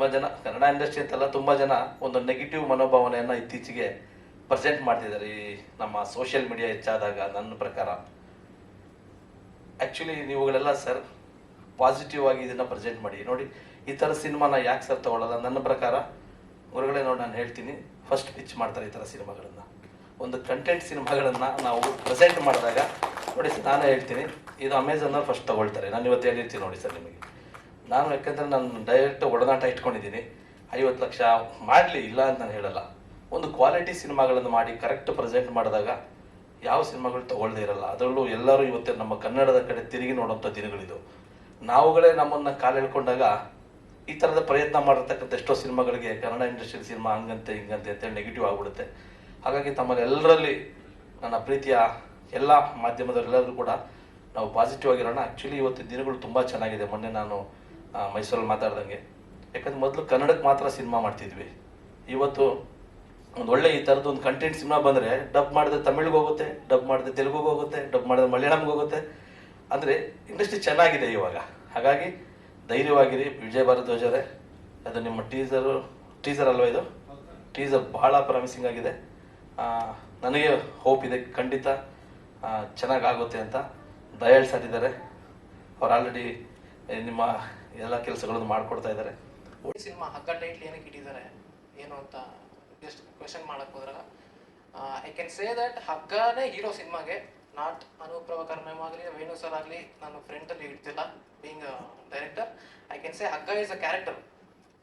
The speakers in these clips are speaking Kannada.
ತುಂಬ ಜನ, ಕನ್ನಡ ಇಂಡಸ್ಟ್ರಿ ಅಂತಲ್ಲ ತುಂಬ ಜನ ಒಂದು ನೆಗೆಟಿವ್ ಮನೋಭಾವನೆಯನ್ನು ಇತ್ತೀಚೆಗೆ ಪ್ರೆಸೆಂಟ್ ಮಾಡ್ತಿದ್ದಾರೆ ಈ ನಮ್ಮ ಸೋಷಿಯಲ್ ಮೀಡಿಯಾ ಹೆಚ್ಚಾದಾಗ ನನ್ನ ಪ್ರಕಾರ. ಆ್ಯಕ್ಚುಲಿ ನೀವುಗಳೆಲ್ಲ ಸರ್ ಪಾಸಿಟಿವ್ ಆಗಿ ಇದನ್ನು ಪ್ರೆಸೆಂಟ್ ಮಾಡಿ. ನೋಡಿ, ಈ ಥರ ಸಿನಿಮಾನ ಯಾಕೆ ಸರ್ ತಗೊಳ್ಳಲ್ಲ ನನ್ನ ಪ್ರಕಾರ, ಹೊರಗಡೆ ನೋಡಿ ನಾನು ಹೇಳ್ತೀನಿ ಫಸ್ಟ್ ಪಿಚ್ ಮಾಡ್ತಾರೆ ಈ ಥರ ಸಿನಿಮಾಗಳನ್ನು. ಒಂದು ಕಂಟೆಂಟ್ ಸಿನಿಮಾಗಳನ್ನು ನಾವು ಪ್ರೆಸೆಂಟ್ ಮಾಡಿದಾಗ, ನೋಡಿ ಸರ್ ನಾನೇ ಹೇಳ್ತೀನಿ, ಇದು ಅಮೆಝಾನಲ್ಲಿ ಫಸ್ಟ್ ತೊಗೊಳ್ತಾರೆ. ನಾನು ಇವತ್ತು ಹೇಳಿರ್ತೀನಿ ನೋಡಿ ಸರ್ ನಿಮಗೆ. ನಾನು ಯಾಕಂದರೆ ನಾನು ಡೈರೆಕ್ಟ್ ಒಡನಾಟ ಇಟ್ಕೊಂಡಿದ್ದೀನಿ. ಐವತ್ತು ಲಕ್ಷ ಮಾಡಲಿ ಇಲ್ಲ ಅಂತ ನಾನು ಹೇಳಲ್ಲ. ಒಂದು ಕ್ವಾಲಿಟಿ ಸಿನಿಮಾಗಳನ್ನು ಮಾಡಿ ಕರೆಕ್ಟ್ ಪ್ರೆಸೆಂಟ್ ಮಾಡಿದಾಗ ಯಾವ ಸಿನಿಮಾಗಳು ತಗೊಳ್ಳದೇ ಇರಲ್ಲ. ಅದರಲ್ಲೂ ಎಲ್ಲರೂ ಇವತ್ತು ನಮ್ಮ ಕನ್ನಡದ ಕಡೆ ತಿರುಗಿ ನೋಡುವಂಥ ದಿನಗಳಿದು. ನಾವುಗಳೇ ನಮ್ಮನ್ನು ಕಾಲೆಳ್ಕೊಂಡಾಗ ಈ ಥರದ ಪ್ರಯತ್ನ ಮಾಡಿರ್ತಕ್ಕಂಥ ಎಷ್ಟೋ ಸಿನಿಮಾಗಳಿಗೆ ಕನ್ನಡ ಇಂಡಸ್ಟ್ರಿ ಸಿನಿಮಾ ಹಂಗಂತೆ, ಹಿಂಗಂತೆ ಅಂತೇಳಿ ನೆಗೆಟಿವ್ ಆಗಿಬಿಡುತ್ತೆ. ಹಾಗಾಗಿ ತಮ್ಮಲ್ಲೆಲ್ಲರಲ್ಲಿ ನನ್ನ ಪ್ರೀತಿಯ ಎಲ್ಲ ಮಾಧ್ಯಮದವರೆಲ್ಲರೂ ಕೂಡ ನಾವು ಪಾಸಿಟಿವ್ ಆಗಿರೋಣ. ಆ್ಯಕ್ಚುಲಿ ಇವತ್ತಿನ ದಿನಗಳು ತುಂಬ ಚೆನ್ನಾಗಿದೆ. ಮೊನ್ನೆ ನಾನು ಮೈಸೂರಲ್ಲಿ ಮಾತಾಡ್ದಂಗೆ. ಯಾಕಂದ್ರೆ ಮೊದಲು ಕನ್ನಡಕ್ಕೆ ಮಾತ್ರ ಸಿನಿಮಾ ಮಾಡ್ತಿದ್ವಿ. ಇವತ್ತು ಒಂದು ಒಳ್ಳೆ ಈ ಥರದ್ದು ಒಂದು ಕಂಟೆಂಟ್ ಸಿನಿಮಾ ಬಂದರೆ ಡಬ್ ಮಾಡಿದ್ರೆ ತಮಿಳಿಗೆ ಹೋಗುತ್ತೆ ಡಬ್ ಮಾಡಿದ್ರೆ ತೆಲುಗುಗೆ ಹೋಗುತ್ತೆ ಡಬ್ ಮಾಡಿದ್ರೆ ಮಲಯಾಳಂಗೆ ಹೋಗುತ್ತೆ. ಅಂದರೆ ಇಂಡಸ್ಟ್ರಿ ಚೆನ್ನಾಗಿದೆ ಇವಾಗ. ಹಾಗಾಗಿ ಧೈರ್ಯವಾಗಿರಿ ವಿಜಯ ಭಾರದ್ವಾಜ್ ಅವರೇ. ಅದು ನಿಮ್ಮ ಟೀಸರು ಟೀಸರ್ ಅಲ್ವಾ ಇದು? ಟೀಸರ್ ಬಹಳ ಪ್ರಾಮಿಸಿಂಗ್ ಆಗಿದೆ. ನನಗೆ ಹೋಪ್ ಇದೆ, ಖಂಡಿತ ಚೆನ್ನಾಗಾಗುತ್ತೆ ಅಂತ. ದಯಾಳ್ ಸರ್ ಇದ್ದಾರೆ. ಅವ್ರು ಆಲ್ರೆಡಿ ನಿಮ್ಮ ಎಲ್ಲ ಕೆಲಸಗಳನ್ನು ಮಾಡಿಕೊಡ್ತಾ ಇದ್ದಾರೆ. ಸಿನಿಮಾ ಹಗ್ಗ ಟೈಟ್ಲ್ ಏನಕ್ಕೆ ಇಟ್ಟಿದ್ದಾರೆ? ಏನು ಅಂತ ಜಸ್ಟ್ ಕ್ವೆಶನ್ ಮಾಡಕ್ ಹೋದ್ರಾಗ ಐ ಕ್ಯಾನ್ ಸೇ ದಟ್ ಹಗ್ಗನೇ ಹೀರೋ ಸಿನಿಮಾಗೆ. ನಾಟ್ ಅನುಪ್ರವ ಪ್ರಭಾಕರ್ ಮ್ಯಾಮ್ ಆಗಲಿ, ವೇಣು ಸರ್ ಆಗಲಿ, ನಾನು ಫ್ರೆಂಡ್ ಅಲ್ಲಿ ಇಡ್ತಿಲ್ಲ being director I can say ಹಗ್ಗ ಇಸ್ ಅ ಕ್ಯಾರೆಕ್ಟರ್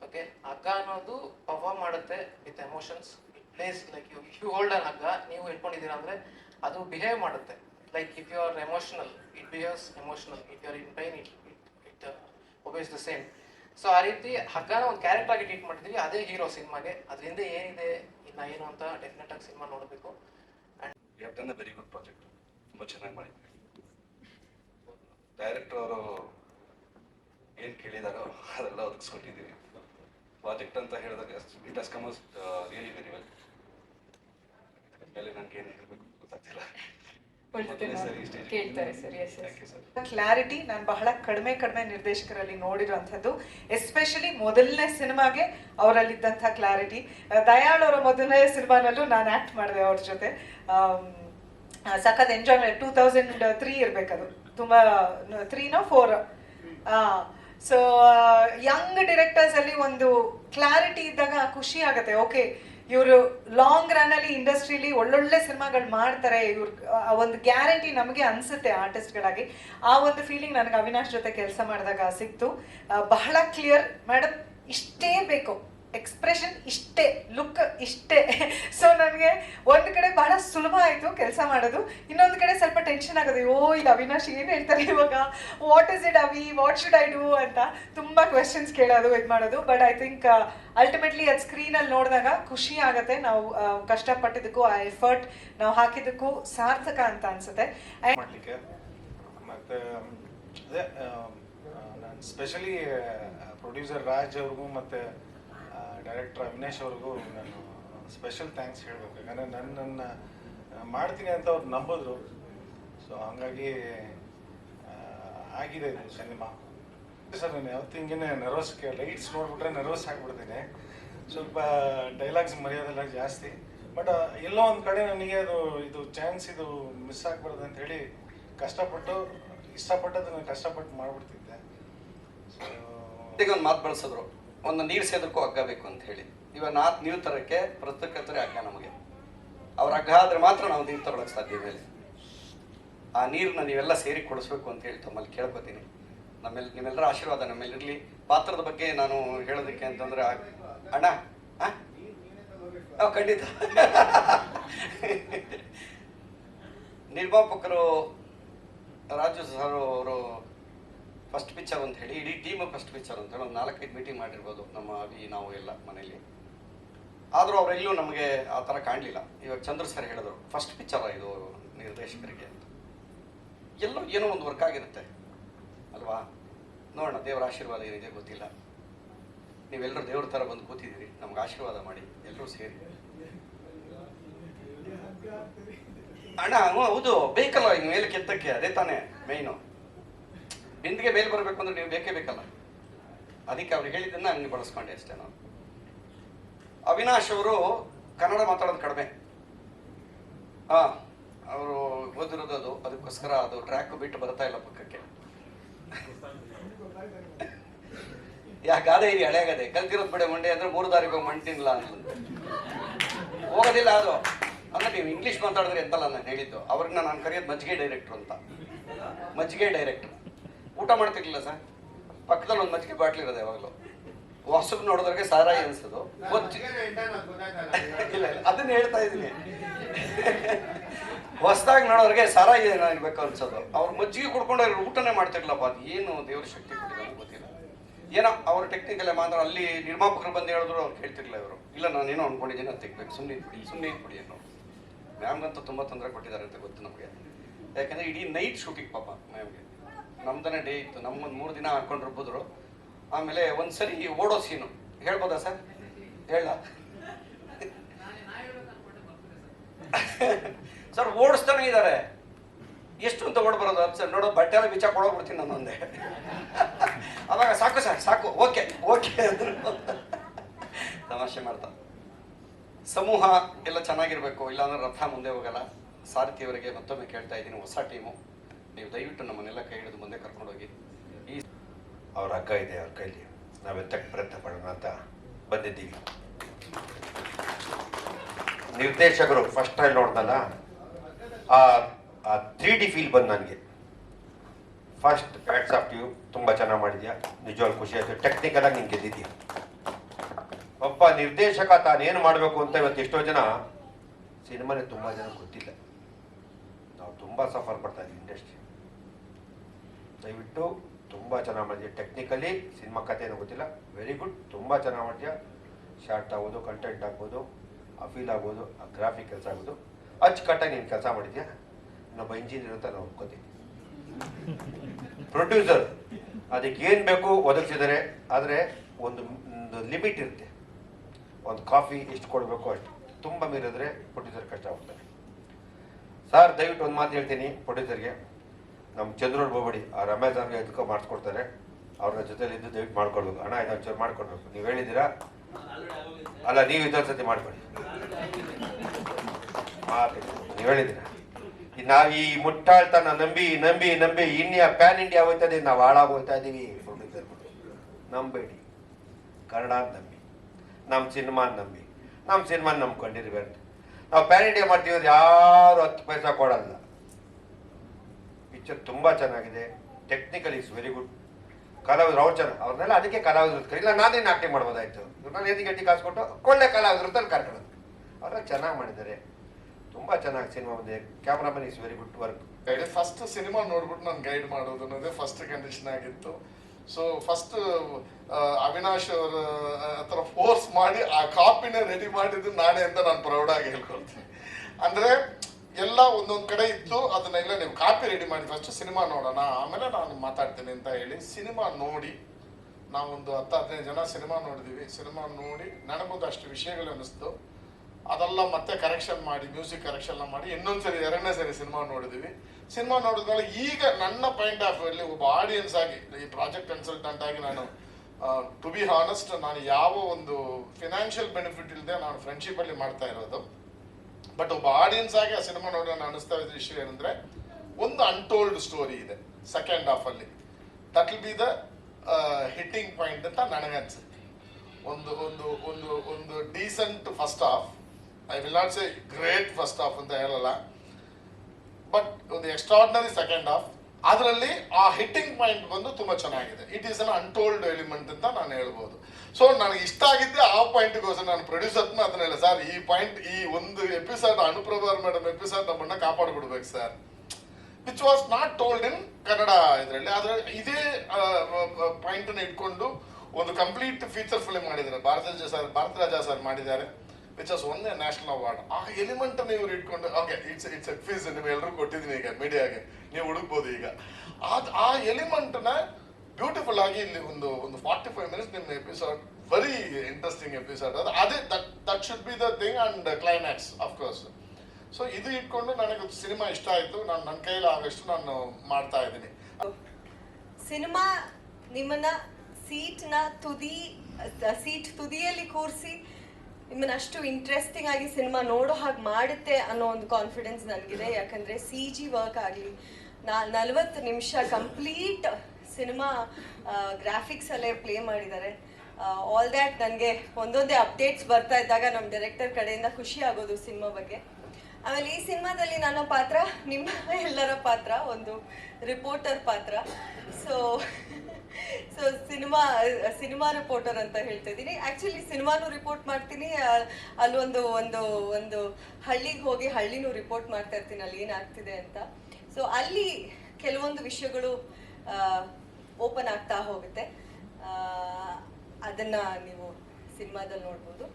ಓಕೆ ಹಗ್ಗ ಅನ್ನೋದು ಪರ್ಫಾರ್ಮ್ ಮಾಡುತ್ತೆ with emotions it plays like you you hold on ಹಗ್ಗ, ನೀವು ಇಟ್ಕೊಂಡಿದ್ದೀರಾ ಅಂದ್ರೆ ಅದು ಬಿಹೇವ್ ಮಾಡುತ್ತೆ. Like if you are emotional it behaves emotional if you are in pain it obeys the same so ಆ ರೀತಿ ಹಗ್ಗನ ಒಂದು ಕ್ಯಾರೆಕ್ಟರ್ ಆಗಿ ಟ್ರೀಟ್ ಮಾಡಿದ್ವಿ ಅದೇ ಹೀರೋ ಸಿನಿಮಾಗೆ. ಅದರಿಂದ ಏನಿದೆ, ಇನ್ನ ಏನು ಅಂತ ಡೆಫಿನೆಟ್ ಆಗಿ ಸಿನಿಮಾ ನೋಡಬೇಕು. ವೆರಿ ಗುಡ್ ಪ್ರಾಜೆಕ್ಟ್ ತುಂಬ ಚೆನ್ನಾಗಿ ಮಾಡಿದ್ವಿ ಡೈರೆಕ್ಟರ್ ಅವರು ಏನು ಕೇಳಿದಾರೋ ಅದೆಲ್ಲ ಒದಗಿಸ್ಕೊಟ್ಟಿದ್ದೀವಿ. ಪ್ರಾಜೆಕ್ಟ್ ಅಂತ ಹೇಳಿದಾಗ it has come really very well ಏನು ಹೇಳಬೇಕು ಗೊತ್ತಾಗ್ತಿಲ್ಲ ಮೊದಲನೇ ಸರಿ stage ಗೆ ಕೇಳ್ತಾರೆ ಸರ್ ಎಸ್ ಕ್ಲಾರಿಟಿ ನಾನು ಬಹಳ ಕಡಿಮೆ ಕಡಿಮೆ ನಿರ್ದೇಶಕರಲ್ಲಿ ನೋಡಿರುವಂಥದ್ದು ಎಸ್ಪೆಷಲಿ ಮೊದಲನೇ ಸಿನಿಮಾಗೆ ಅವರಲ್ಲಿದ್ದಂಥ ಕ್ಲಾರಿಟಿ ದಯಾಳ್ ಅವರ ಮೊದಲನೇ ಸಿನಿಮಾನಲ್ಲೂ ನಾನು ಆ್ಯಕ್ಟ್ ಮಾಡಿದೆ ಅವ್ರ ಜೊತೆ. ಸಖತ್ ಎಂಜಾಯ್ ಟೂ ತೌಸಂಡ್ ತ್ರೀ ಇರಬೇಕದು. ತುಂಬ ತ್ರೀನೋ ಫೋರ್ ಸೊ ಯಂಗ್ ಡಿರೆಕ್ಟರ್ಸ್ ಅಲ್ಲಿ ಒಂದು ಕ್ಲಾರಿಟಿ ಇದ್ದಾಗ ಖುಷಿ ಆಗುತ್ತೆ. ಓಕೆ ಇವರು ಲಾಂಗ್ ರನ್ ಅಲ್ಲಿ ಇಂಡಸ್ಟ್ರಿಲಿ ಒಳ್ಳೊಳ್ಳೆ ಸಿನಿಮಾಗಳು ಮಾಡ್ತಾರೆ. ಇವ್ರ ಒಂದು ಗ್ಯಾರಂಟಿ ನಮಗೆ ಅನ್ಸುತ್ತೆ ಆರ್ಟಿಸ್ಟ್ಗಳಾಗಿ ಆ ಒಂದು ಫೀಲಿಂಗ್ ನನಗೆ ಅವಿನಾಶ್ ಜೊತೆ ಕೆಲಸ ಮಾಡಿದಾಗ ಸಿಕ್ತು. ಬಹಳ ಕ್ಲಿಯರ್ ಮೇಡಮ್ ಇಷ್ಟೇ ಬೇಕು. ಎಕ್ಸ್ಪ್ರೆಷನ್ ಇಷ್ಟೇ ಲುಕ್ ಇಷ್ಟೇ. ಸೊ ನನಗೆ ಒಂದು ಕಡೆ ಬಹಳ ಸುಲಭ ಆಯಿತು ಕೆಲಸ ಮಾಡೋದು. ಇನ್ನೊಂದು ಕಡೆ ಸ್ವಲ್ಪ ಟೆನ್ಷನ್ ಆಗೋದು. ಓ, ಇದು ಅವಿನಾಶ್ ಏನು ಹೇಳ್ತಾರೆ ಇವಾಗ? What is it Avi? What should I do ಅಂತ ತುಂಬ ಕ್ವೆಶನ್ಸ್ ಕೇಳೋದು, ಇದು ಮಾಡೋದು. ಬಟ್ ಐ ಥಿಂಕ್ ಅಲ್ಟಿಮೇಟ್ಲಿ ಅದು ಸ್ಕ್ರೀನಲ್ಲಿ ನೋಡಿದಾಗ ಖುಷಿ ಆಗುತ್ತೆ. ನಾವು ಕಷ್ಟಪಟ್ಟಿದ್ದಕ್ಕೂ, ಆ ಎಫರ್ಟ್ ನಾವು ಹಾಕಿದ್ದಕ್ಕೂ ಸಾರ್ಥಕ ಅಂತ ಅನ್ಸುತ್ತೆ. ಮತ್ತು ನಾನು ಸ್ಪೆಷಲಿ ಪ್ರೊಡ್ಯೂಸರ್ ರಾಜ್ ಅವ್ರಿಗೂ ಮತ್ತು ಡೈರೆಕ್ಟರ್ ಅವಿನಾಶ್ ಅವ್ರಿಗೂ ನಾನು ಸ್ಪೆಷಲ್ ಥ್ಯಾಂಕ್ಸ್ ಹೇಳಬೇಕು. ಯಾಕಂದರೆ ನನ್ನನ್ನು ಮಾಡ್ತೀನಿ ಅಂತ ಅವ್ರು ನಂಬಿದ್ರು. ಸೊ ಹಾಗಾಗಿ ಆಗಿದೆ ಇದು ಸಿನಿಮಾ. ಸರ್, ನಾನು ಯಾವತ್ತು ಹಿಂಗೆ ನರ್ವಸ್ ಲೈಟ್ಸ್ ನೋಡಿಬಿಟ್ರೆ ನರ್ವಸ್ ಆಗಿಬಿಡ್ತೀನಿ. ಸ್ವಲ್ಪ ಡೈಲಾಗ್ಸ್ ಮರ್ಯಾದೆಲ್ಲ ಜಾಸ್ತಿ. ಬಟ್ ಎಲ್ಲೋ ಒಂದು ಕಡೆ ನನಗೆ ಅದು, ಇದು ಚಾನ್ಸ್ ಇದು ಮಿಸ್ ಆಗ್ಬಾರ್ದು ಅಂತ ಹೇಳಿ ಕಷ್ಟಪಟ್ಟು ಇಷ್ಟಪಟ್ಟು ಅದನ್ನು ಕಷ್ಟಪಟ್ಟು ಮಾಡಿಬಿಡ್ತಿದ್ದೆ. ಸೊ ಒಂದು ಮಾತು ಬಳಸಿದ್ರು. ಒಂದು ನೀರು ಸೇದಕ್ಕೂ ಹಗ್ಗ ಬೇಕು ಅಂತ ಹೇಳಿ. ಇವಾಗ ನಾ ನೀರು ತರಕ್ಕೆ ಪ್ರಸ್ತುತಕರ್ತರೆ ಹಗ್ಗ ನಮಗೆ. ಅವ್ರ ಹಗ್ಗ ಆದ್ರೆ ಮಾತ್ರ ನಾವು ನೀರು ತಗೊಳಕ್ ಸಾಧ್ಯ ಮೇಲೆ ಆ ನೀರನ್ನ ನೀವೆಲ್ಲ ಸೇರಿ ಕೊಡಿಸ್ಬೇಕು ಅಂತ ಹೇಳಿ ತಮ್ಮಲ್ಲಿ ಕೇಳ್ಕೊತೀನಿ. ನಮ್ಮೆಲ್ಲ ನಿಮ್ಮೆಲ್ಲರ ಆಶೀರ್ವಾದ ನಮ್ಮೆಲ್ಲರಲ್ಲಿ ಪಾತ್ರದ ಬಗ್ಗೆ ನಾನು ಹೇಳೋದಕ್ಕೆ ಅಂತಂದ್ರೆ ಅಣ್ಣ ಖಂಡಿತ. ನಿರ್ಮಾಪಕರು ರಾಜು ಸರ್ ಅವರು ಫಸ್ಟ್ ಪಿಕ್ಚರ್ ಅಂತ ಹೇಳಿ, ಇಡೀ ಟೀಮ್ ಫಸ್ಟ್ ಪಿಕ್ಚರ್ ಅಂತ ಹೇಳಿ, ಒಂದು ನಾಲ್ಕೈದು ಮೀಟಿಂಗ್ ಮಾಡಿರ್ಬೋದು, ನಮ್ಮ ಈ ನಾವು ಎಲ್ಲ ಮನೆಯಲ್ಲಿ ಆದರೂ ಅವರೆಲ್ಲೂ ನಮಗೆ ಆ ಥರ ಕಾಣಲಿಲ್ಲ. ಇವಾಗ ಚಂದ್ರ ಸರ್ ಹೇಳಿದ್ರು ಫಸ್ಟ್ ಪಿಕ್ಚರ ಇದು ನಿರ್ದೇಶಕರಿಗೆ ಅಂತ. ಎಲ್ಲೋ ಏನೋ ಒಂದು ವರ್ಕ್ ಆಗಿರುತ್ತೆ. ಅಲ್ವಾ? ನೋಡೋಣ, ದೇವರ ಆಶೀರ್ವಾದ ಏನಿದೆ ಗೊತ್ತಿಲ್ಲ. ನೀವೆಲ್ಲರೂ ದೇವ್ರ ಥರ ಬಂದು ಕೂತಿದ್ದೀರಿ, ನಮ್ಗೆ ಆಶೀರ್ವಾದ ಮಾಡಿ ಎಲ್ಲರೂ ಸೇರಿ. ಅಣ್ಣ ಹೌದು, ಬೇಕಲ್ಲ ಮೇಲೆ ಕೆತ್ತಕ್ಕೆ ಅದೇ ತಾನೇ ಮೇಯ್ನು ಬಿಂದಿಗೆ ಮೇಲೆ ಬರಬೇಕು ಅಂದ್ರೆ ನೀವು ಬೇಕೇ ಬೇಕಲ್ಲ. ಅದಕ್ಕೆ ಅವ್ರು ಹೇಳಿದ್ದನ್ನ ಹಂಗೆ ಬಳಸ್ಕೊಂಡೆ ಅಷ್ಟೇ ನಾನು. ಅವಿನಾಶ್ ಅವರು ಕನ್ನಡ ಮಾತಾಡೋದು ಕಡಿಮೆ. ಹಾ, ಅವರು ಓದಿರೋದು ಅದು, ಅದಕ್ಕೋಸ್ಕರ ಅದು ಟ್ರ್ಯಾಕ್ ಬಿಟ್ಟು ಬರ್ತಾ ಇಲ್ಲ ಪಕ್ಕಕ್ಕೆ. ಯಾ ಗಾದೆ ಇಲ್ಲಿ ಹಳೆ ಗಾದೆ. ಕಲ್ತಿರೋದು ಬಿಡ, ಮಂಡೆ ಅಂದ್ರೆ ಮೂರು ದಾರಿಗೆ ಹೋಗಿ ಮಣ್ಣು ಅಂತ. ಹೋಗೋದಿಲ್ಲ ಅದು. ಅಂದ್ರೆ ನೀವು ಇಂಗ್ಲೀಷ್ ಮಾತಾಡಿದ್ರೆ ಎಂತಲ್ಲ ನಾನು ಹೇಳಿದ್ದು. ಅವ್ರನ್ನ ನಾನು ಕರೆಯೋದು ಮಜ್ಜಿಗೆ ಡೈರೆಕ್ಟ್ರು ಅಂತ. ಮಜ್ಜಿಗೆ ಡೈರೆಕ್ಟ್ರು ಊಟ ಮಾಡ್ತಿರ್ಲಿಲ್ಲ ಸರ್. ಪಕ್ಕದಲ್ಲಿ ಒಂದು ಮಜ್ಜಿಗೆ ಬಾಟ್ಲಿ ಇರೋದು ಯಾವಾಗಲೂ. ಹೊಸಬ್ ನೋಡಿದ್ರಿಗೆ ಸಾರಾಯಿ ಅನ್ಸೋದು. ಇಲ್ಲ ಅದನ್ನ ಹೇಳ್ತಾ ಇದ್ದೀನಿ. ಹೊಸದಾಗಿ ನೋಡೋರಿಗೆ ಸಾರಾಯಿ ಏನಾಗಬೇಕು ಅನ್ಸೋದು. ಅವ್ರು ಮಜ್ಜಿಗೆ ಕುಡ್ಕೊಂಡು ಅವ್ರು ಊಟನೇ ಮಾಡ್ತಿರ್ಲಪ್ಪ. ಅದು ಏನು ದೇವ್ರ ಶಕ್ತಿ ಕೊಟ್ಟಿದ್ದಾರೆ ಗೊತ್ತಿಲ್ಲ. ಏನೋ ಅವ್ರ ಟೆಕ್ನಿಕಲ್ ಮಾತ್ರ ಅಲ್ಲಿ ನಿರ್ಮಾಪಕರು ಬಂದು ಹೇಳಿದ್ರು ಅವ್ರು ಕೇಳ್ತಿರ್ಲಿಲ್ಲ ಇವರು. ಇಲ್ಲ ನಾನು ಏನೋ ಅನ್ಕೊಂಡಿದ್ದೀನಿ, ಅದು ತೆಗ್ಬೇಕು. ಸುಮ್ಮನೆ ಇಟ್ಬಿಡಿ ಸುಮ್ಮನೆ ಇಟ್ಬಿಡಿ ಅನ್ನೋ ಮ್ಯಾಮ್ಗಂತೂ ತುಂಬ ತೊಂದರೆ ಕೊಟ್ಟಿದ್ದಾರೆ ಅಂತ ಗೊತ್ತು ನಮಗೆ. ಯಾಕಂದ್ರೆ ಇಡೀ ನೈಟ್ ಶೂಟಿಂಗ್ ಪಾಪ ಮ್ಯಾಮ್ಗೆ ನಮ್ದನೇ ಡೇ ಇತ್ತು ನಮ್ಮೊಂದು ಮೂರು ದಿನ ಹಾಕೊಂಡಿರ್ಬೋದ್ರು ಆಮೇಲೆ ಒಂದ್ಸರಿ ಓಡೋ ಸೀನು ಹೇಳ್ಬೋದಾ ಸರ್? ಹೇಳ. ಸರ್, ಓಡಿಸ್ತಾನೆ ಇದ್ದಾರೆ ಎಷ್ಟು ಅಂತ ಓಡ್ ಬರೋದು ಅದು ಸರ್, ನೋಡೋ, ಬಟ್ಟೆ ಎಲ್ಲ ಬಿಚ್ಚಾಕ್ ಕೊಡೋಗ್ಬಿಡ್ತೀನಿ ನಾನು ಒಂದೇ ಅವಾಗ ಸಾಕು ಸರ್, ಸಾಕು. ಓಕೆ ಓಕೆ ಅಂದ್ರು. ತಮಾಷೆ ಮಾಡ್ತಾ. ಸಮೂಹ ಎಲ್ಲ ಚೆನ್ನಾಗಿರ್ಬೇಕು, ಇಲ್ಲಾಂದ್ರೆ ರಥ ಮುಂದೆ ಹೋಗಲ್ಲ. ಸಾರಥಿಯವರಿಗೆ ಮತ್ತೊಮ್ಮೆ ಕೇಳ್ತಾ ಇದ್ದೀನಿ, ಹೊಸ ಟೀಮು. ನೀವು ದಯವಿಟ್ಟು ನಮ್ಮನ್ನೆಲ್ಲ ಕೈ ಹಿಡಿದು ಮುಂದೆ ಕರ್ಕೊಂಡು ಹೋಗಿ. ಈ ಅವ್ರ ಹಗ್ಗ ಇದೆ ಅವ್ರ ಕೈಲಿ. ನಾವೆತ್ತಕ್ಕೆ ಪ್ರಯತ್ನ ಪಡೋಣ ಅಂತ ಬಂದಿದ್ದೀವಿ. ನಿರ್ದೇಶಕರು ಫಸ್ಟ್ ಟೈಮ್ ನೋಡ್ದಲ್ಲ, ಆ ತ್ರೀ ಡಿ ಫೀಲ್ ಬಂದು ನನಗೆ. ಫಸ್ಟ್ ಪ್ಯಾಟ್ಸ್ ಆಫ್ ಯು ತುಂಬ ಚೆನ್ನಾಗಿ ಮಾಡಿದ್ಯಾ? ನಿಜವಾಗ್ಲೂ ಖುಷಿ ಆಯಿತು. ಟೆಕ್ನಿಕಲಾಗಿ ನೀನು ಗೆದ್ದಿದ್ಯಾ ಒಬ್ಬ ನಿರ್ದೇಶಕ ತಾನೇನು ಮಾಡಬೇಕು ಅಂತ ಇವತ್ತು ಎಷ್ಟೋ ಜನ ಸಿನಿಮಾನೇ ತುಂಬ ಜನ ಗೊತ್ತಿಲ್ಲ. ನಾವು ತುಂಬ ಸಫರ್ ಪಡ್ತಾ ಇದ್ದೀವಿ ಇಂಡಸ್ಟ್ರಿ ದಯವಿಟ್ಟು ತುಂಬ ಚೆನ್ನಾಗಿ ಮಾಡಿದ್ಯಾ ಟೆಕ್ನಿಕಲಿ ಸಿನಿಮಾ ಕಥೆ ಏನೋ ಗೊತ್ತಿಲ್ಲ. ವೆರಿ ಗುಡ್ ತುಂಬ ಚೆನ್ನಾಗಿ ಮಾಡಿದ್ಯಾ? ಶಾರ್ಟ್ ಆಗ್ಬೋದು ಕಂಟೆಂಟ್ ಆಗ್ಬೋದು, ಆ ಫೀಲ್ ಆಗ್ಬೋದು, ಆ ಗ್ರಾಫಿಕ್ ಕೆಲಸ ಆಗ್ಬೋದು. ಅಚ್ಚುಕಟ್ಟಾಗಿ ನೀನು ಕೆಲಸ ಮಾಡಿದ್ಯಾ? ನಮ್ಮ ಇಂಜಿನಿಯರ್ ಅಂತ ನಾವು ಒಪ್ಕೋತೀವಿ ಪ್ರೊಡ್ಯೂಸರ್ ಅದಕ್ಕೆ ಏನು ಬೇಕು ಒದಗಿಸಿದರೆ ಆದರೆ ಒಂದು ಒಂದು ಲಿಮಿಟ್ ಇರುತ್ತೆ. ಒಂದು ಕಾಫಿ ಎಷ್ಟು ಕೊಡಬೇಕು ಅಷ್ಟು. ತುಂಬ ಮೀರಿದ್ರೆ ಪ್ರೊಡ್ಯೂಸರ್ ಕಷ್ಟ ಆಗ್ತಾರೆ ಸರ್ ದಯವಿಟ್ಟು ಒಂದು ಮಾತು ಹೇಳ್ತೀನಿ ಪ್ರೊಡ್ಯೂಸರ್ಗೆ ನಮ್ಮ ಚಂದ್ರೂರ್ ಬೋಬಡಿ ಆ ಅಮೆಝಾನ್ಗೆ ಎದ್ಕೊ ಮಾಡಿಸ್ಕೊಡ್ತಾರೆ. ಅವ್ರನ್ನ ಜೊತೆಲಿ ಇದ್ದು ದಯವಿಟ್ಟು ಮಾಡ್ಕೊಡ್ಬೇಕು ಹಣ ಇದು ಒಂಚೂರು ಮಾಡ್ಕೊಡ್ಬೇಕು. ನೀವು ಹೇಳಿದ್ದೀರಾ? ಅಲ್ಲ, ನೀವು ಇದೊಂದು ಸತಿ ಮಾತು ನೀವು ಹೇಳಿದ್ದೀರಾ? ನಾವು ಈ ಮುಟ್ಟಾಳ್ತನ ನಂಬಿ ನಂಬಿ ನಂಬಿ ಇಂಡಿಯಾ ಪ್ಯಾನ್ ಇಂಡಿಯಾ ಹೋಯ್ತದೆ ನಾವು ಹಾಳಾಗಿ ಹೋಗ್ತಾ ಇದ್ದೀವಿ ನಂಬೇಡಿ. ಕನ್ನಡ ನಂಬಿ. ನಮ್ಮ ಸಿನಿಮಾ ನಂಬಿ. ನಮ್ಮ ಸಿನಿಮಾ ನಂಬ್ಕೊಂಡಿರ್ಬೇಕು ನಾವು ಪ್ಯಾನ್ ಇಂಡಿಯಾ ಮಾಡ್ತೀವಿ ಯಾರು ಹತ್ತು ಪೈಸಾ ಕೊಡಲ್ಲ. ಪಿಕ್ಚರ್ ತುಂಬ ಚೆನ್ನಾಗಿದೆ. ಟೆಕ್ನಿಕಲ್ ಇಸ್ ವೆರಿ ಗುಡ್ ಕಲಾವಿದ ಚೆನ್ನಾಗಿ ಅವ್ರನ್ನೆಲ್ಲ ಅದಕ್ಕೆ ಕಲಾವಿದ್ರು ಕರೀಲ್ಲ ನಾನೇನು ಆಕ್ಟಿಂಗ್ ಮಾಡ್ಬೋದಾಯ್ತು. ನಾನು ಎದಿ ಗಟ್ಟಿ ಕಾಸು ಕೊಟ್ಟು ಒಳ್ಳೆ ಕಲಾವಿದ್ರು ಅಂತ ಕರ್ಕೊಳ್ಳೋದು ಅವರೆಲ್ಲ ಚೆನ್ನಾಗಿ ಮಾಡಿದ್ದಾರೆ. ತುಂಬ ಚೆನ್ನಾಗಿ ಸಿನಿಮಾ ಬಂದಿದೆ. Cameraman is very good work guide first cinema ನೋಡ್ಬಿಟ್ಟು ನಾನು ಗೈಡ್ ಮಾಡೋದು ಅನ್ನೋದೇ ಫಸ್ಟ್ ಕಂಡೀಷನ್ ಆಗಿತ್ತು. ಸೊ ಫಸ್ಟ್ ಅವಿನಾಶ್ ಅವರ ಹತ್ರ ಫೋರ್ಸ್ ಮಾಡಿ ಆ ಕಾಪಿನ ರೆಡಿ ಮಾಡಿದ್ದು ನಾನೇ ಅಂತ ನಾನು ಪ್ರೌಡಾಗಿ ಹೇಳ್ಕೊಳ್ತೀನಿ. ಅಂದ್ರೆ ಎಲ್ಲ ಒಂದೊಂದು ಕಡೆ ಇತ್ತು ಅದನ್ನೆಲ್ಲ ನೀವು ಕಾಪಿ ರೆಡಿ ಮಾಡಿ ಫಸ್ಟ್ ಸಿನಿಮಾ ನೋಡೋಣ. ಆಮೇಲೆ ನಾನು ಮಾತಾಡ್ತೀನಿ ಅಂತ ಹೇಳಿ ಸಿನಿಮಾ ನೋಡಿ, ನಾವೊಂದು ಹತ್ತು, ಹದಿನೈದು ಜನ ಸಿನಿಮಾ ನೋಡಿದೀವಿ. ಸಿನಿಮಾ ನೋಡಿ ನನಗೊಂದಷ್ಟು ವಿಷಯಗಳು ಅನ್ನಿಸ್ತು. ಅದೆಲ್ಲ ಮತ್ತೆ ಕರೆಕ್ಷನ್ ಮಾಡಿ ಮ್ಯೂಸಿಕ್ ಕರೆಕ್ಷನ್ ಮಾಡಿ ಇನ್ನೊಂದ್ಸರಿ, ಎರಡನೇ ಸರಿ ಸಿನಿಮಾ ನೋಡಿದೀವಿ. ಸಿನಿಮಾ ನೋಡಿದ್ಮೇಲೆ ಈಗ ನನ್ನ ಪಾಯಿಂಟ್ ಆಫ್ ಅಲ್ಲಿ ಒಬ್ಬ ಆಡಿಯನ್ಸ್ ಆಗಿ, ಈ ಪ್ರಾಜೆಕ್ಟ್ ಕನ್ಸಲ್ಟೆಂಟ್ ಆಗಿ ನಾನು ಟು ಬಿ ಹಾನೆಸ್ಟ್ ನಾನು ಯಾವ ಒಂದು ಫಿನಾನ್ಷಿಯಲ್ ಬೆನಿಫಿಟ್ ಇಲ್ಲದೆ ನಾನು ಫ್ರೆಂಡ್ಶಿಪ್ ಅಲ್ಲಿ ಮಾಡ್ತಾ ಇರೋದು. ಬಟ್ ಒಬ್ಬ ಆಡಿಯನ್ಸ್ ಆಗಿ ಆ ಸಿನಿಮಾ ನೋಡೋಣ ಅನಿಸ್ತಾ ಇದ್ದ ವಿಷಯ ಏನಂದ್ರೆ ಒಂದು ಅನ್ಟೋಲ್ಡ್ ಸ್ಟೋರಿ ಇದೆ ಸೆಕೆಂಡ್ ಹಾಫ್ ಅಲ್ಲಿ. That will be the hitting point ಅಂತ ನನಗೆ ಅನ್ಸುತ್ತೆ. ಒಂದು ಒಂದು ಒಂದು ಒಂದು decent first half I will not say great first half ಅಂತ ಹೇಳಲ್ಲ. ಬಟ್ ಒಂದು ಎಕ್ಸ್ಟ್ರಾರ್ಡಿನರಿ ಸೆಕೆಂಡ್ ಹಾಫ್ ಅದರಲ್ಲಿ ಆ ಹಿಟ್ಟಿಂಗ್ ಪಾಯಿಂಟ್ ಬಂದು ತುಂಬಾ ಚೆನ್ನಾಗಿದೆ. It is an untold element ಅಂತ ನಾನು ಹೇಳ್ಬೋದು. ಸೊ ನನಗೆ ಇಷ್ಟ ಆಗಿದ್ದೆ ಆ ಪಾಯಿಂಟ್ಗೋಸ್ಕರ ನಾನು ಪ್ರೊಡ್ಯೂಸರ್ ಅದನ್ನ ಹೇಳಿ ಸರ್ ಈ ಪಾಯಿಂಟ್ ಈ ಒಂದು ಎಪಿಸೋಡ್ ಅನುಪ್ರಭಾರ್ ಮೇಡಮ್ ಎಪಿಸೋಡ್ ನಮ್ಮನ್ನ ಕಾಪಾಡ್ಬಿಡ್ಬೇಕು sir which was not told in Kannada ಇದರಲ್ಲಿ. ಆದ್ರೆ ಇದೇ ಪಾಯಿಂಟ್ ಅನ್ನು ಇಟ್ಕೊಂಡು ಒಂದು ಕಂಪ್ಲೀಟ್ ಫೀಚರ್ ಫಿಲ್ಮ್ ಮಾಡಿದ್ದಾರೆ. ಭಾರತ ಸರ್ ಭಾರತ ರಾಜಾ ಸರ್ ಮಾಡಿದ್ದಾರೆ which has won national award ಆ ಎಲಿಮೆಂಟ್ ಅನ್ನು ಇವ್ರು ಇಟ್ಕೊಂಡು ಓಕೆ ಇಟ್ಸ್ ಇಟ್ಸ್ ಫೀಸ್ ನಿಮ್ಗೆ ಎಲ್ಲರೂ ಕೊಟ್ಟಿದ್ದೀನಿ ಈಗ ಮೀಡಿಯಾಗೆ ನೀವು ಹುಡುಕ್ಬೋದು ಈಗ. ಆ ಎಲಿಮೆಂಟ್ನ ಬ್ಯೂಟಿಫುಲ್ ಆಗಿ ಇಲ್ಲಿ ಒಂದು ಒಂದು ಫಾರ್ಟಿ ಫೈವ್ ಮಿನಿಟ್ಸ್ ನಿಮ್ಮ ಎಪಿಸೋಡ್ ವೆರಿ ಇಂಟ್ರೆಸ್ಟಿಂಗ್ ಎಪಿಸೋಡ್ ಅದು ಅದೇ that that should be the thing and climax course so ಇದು ಇಟ್ಕೊಂಡು ನನಗೆ ಸಿನಿಮಾ ಇಷ್ಟ ಆಯ್ತು. ನಾನು ನನ್ನ ಕೈಯಲ್ಲಿ ಆಗಷ್ಟು ನಾನು ಮಾಡ್ತಾ ಇದ್ದೀನಿ. ಸಿನಿಮಾ ನಿಮ್ಮನ್ನ ಸೀಟ್ನ ತುದಿ, ಸೀಟ್ ತುದಿಯಲ್ಲಿ ಕೂರಿಸಿ ನಿಮ್ಮನ್ನ ಅಷ್ಟು ಇಂಟ್ರೆಸ್ಟಿಂಗ್ ಆಗಿ ಸಿನಿಮಾ ನೋಡೋ ಹಾಗೆ ಮಾಡುತ್ತೆ ಅನ್ನೋ ಒಂದು ಕಾನ್ಫಿಡೆನ್ಸ್ ನನಗಿದೆ. ಯಾಕಂದ್ರೆ ಸಿ ಜಿ ವರ್ಕ್ ಆಗಲಿ ನಾ ನಲ್ವತ್ತು ನಿಮಿಷ ಕಂಪ್ಲೀಟ್ ಸಿನಿಮಾ ಗ್ರಾಫಿಕ್ಸ್ ಅಲ್ಲೇ ಪ್ಲೇ ಮಾಡಿದ್ದಾರೆ. ಆಲ್ ದ್ಯಾಟ್ ನನಗೆ ಒಂದೊಂದೇ ಅಪ್ಡೇಟ್ಸ್ ಬರ್ತಾ ಇದ್ದಾಗ ನಮ್ಮ ಡೈರೆಕ್ಟರ್ ಕಡೆಯಿಂದ ಖುಷಿ ಆಗೋದು ಸಿನಿಮಾ ಬಗ್ಗೆ. ಆಮೇಲೆ ಈ ಸಿನಿಮಾದಲ್ಲಿ ನನ್ನ ಪಾತ್ರ, ನಿಮ್ಮ ಎಲ್ಲರ ಪಾತ್ರ, ಒಂದು ರಿಪೋರ್ಟರ್ ಪಾತ್ರ. So so cinema cinema reporter ಅಂತ ಹೇಳ್ತಾ ಇದ್ದೀನಿ. ಆ್ಯಕ್ಚುಲಿ ಸಿನಿಮಾನು ರಿಪೋರ್ಟ್ ಮಾಡ್ತೀನಿ. ಅಲ್ಲೊಂದು, ಒಂದು ಒಂದು ಹಳ್ಳಿಗೆ ಹೋಗಿ ಹಳ್ಳಿನೂ ರಿಪೋರ್ಟ್ ಮಾಡ್ತಾ ಇರ್ತೀನಿ. ಅಲ್ಲಿ ಏನಾಗ್ತಿದೆ ಅಂತ. ಸೊ ಅಲ್ಲಿ ಕೆಲವೊಂದು ವಿಷಯಗಳು ಓಪನ್ ಆಗ್ತಾ ಹೋಗುತ್ತೆ. ಅದನ್ನ ನೀವು ಸಿನಿಮಾದಲ್ಲಿ ನೋಡ್ಬೋದು.